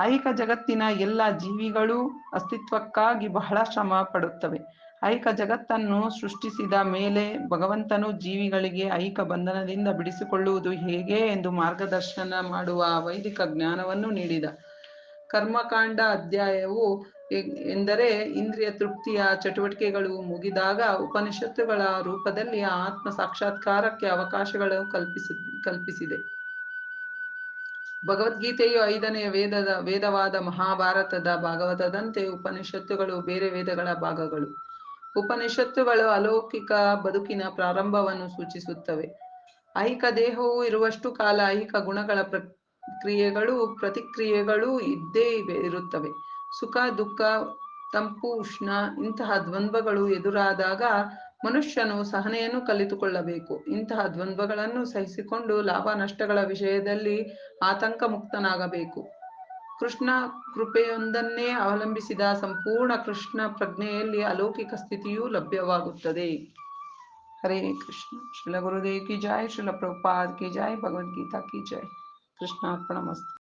Speaker 1: ಐಕ ಜಗತ್ತಿನ ಎಲ್ಲ ಜೀವಿಗಳು ಅಸ್ತಿತ್ವಕ್ಕಾಗಿ ಬಹಳ ಶ್ರಮ ಪಡುತ್ತವೆ. ಐಕ ಜಗತ್ತನ್ನು ಸೃಷ್ಟಿಸಿದ ಮೇಲೆ ಭಗವಂತನು ಜೀವಿಗಳಿಗೆ ಐಕ ಬಂಧನದಿಂದ ಬಿಡಿಸಿಕೊಳ್ಳುವುದು ಹೇಗೆ ಎಂದು ಮಾರ್ಗದರ್ಶನ ಮಾಡುವ ವೈದಿಕ ಜ್ಞಾನವನ್ನು ನೀಡಿದ. ಕರ್ಮಕಾಂಡ ಅಧ್ಯಾಯವು ಎಂದರೆ ಇಂದ್ರಿಯ ತೃಪ್ತಿಯ ಚಟುವಟಿಕೆಗಳು ಮುಗಿದಾಗ ಉಪನಿಷತ್ತುಗಳ ರೂಪದಲ್ಲಿ ಆತ್ಮ ಸಾಕ್ಷಾತ್ಕಾರಕ್ಕೆ ಅವಕಾಶಗಳು ಕಲ್ಪಿಸ, ಕಲ್ಪಿಸಿದೆ. ಭಗವದ್ಗೀತೆಯು ಐದನೆಯ ವೇದದ, ವೇದವಾದ ಮಹಾಭಾರತದ ಭಾಗವತದಂತೆ ಉಪನಿಷತ್ತುಗಳು ಬೇರೆ ವೇದಗಳ ಭಾಗಗಳು. ಉಪನಿಷತ್ತುಗಳು ಅಲೌಕಿಕ ಬದುಕಿನ ಪ್ರಾರಂಭವನ್ನು ಸೂಚಿಸುತ್ತವೆ. ಐಹಿಕ ದೇಹವು ಇರುವಷ್ಟು ಕಾಲ ಐಹಿಕ ಗುಣಗಳ ಪ್ರಕ್ರಿಯೆಗಳು ಪ್ರತಿಕ್ರಿಯೆಗಳು ಇದ್ದೇ ಇವೆ, ಇರುತ್ತವೆ. ಸುಖ, ದುಃಖ, ತಂಪು, ಉಷ್ಣ ಇಂತಹ ದ್ವಂದ್ವಗಳು ಎದುರಾದಾಗ ಮನುಷ್ಯನು ಸಹನೆಯನ್ನು ಕಲಿತುಕೊಳ್ಳಬೇಕು. ಇಂತಹ ದ್ವಂದ್ವಗಳನ್ನು ಸಹಿಸಿಕೊಂಡು ಲಾಭ, ನಷ್ಟಗಳ ವಿಷಯದಲ್ಲಿ ಆತಂಕ ಮುಕ್ತನಾಗಬೇಕು ಕೃಷ್ಣ ಕೃಪೆಯೊಂದನ್ನೇ ಅವಲಂಬಿಸಿದ ಸಂಪೂರ್ಣ ಕೃಷ್ಣ ಪ್ರಜ್ಞೆಯಲ್ಲಿ ಅಲೌಕಿಕ ಸ್ಥಿತಿಯೂ ಲಭ್ಯವಾಗುತ್ತದೆ. ಹರೇ ಕೃಷ್ಣ. ಶ್ರೀಲ ಗುರುದೇವ್ ಕಿ ಜಾಯ್ ಶ್ರೀಲ ಪ್ರಭುಪಾದ್ ಕಿ ಜಾಯ್ ಭಗವದ್ಗೀತಾ ಕಿ ಜಾಯ್ കൃഷ്ണാർപ്പണമസ്തു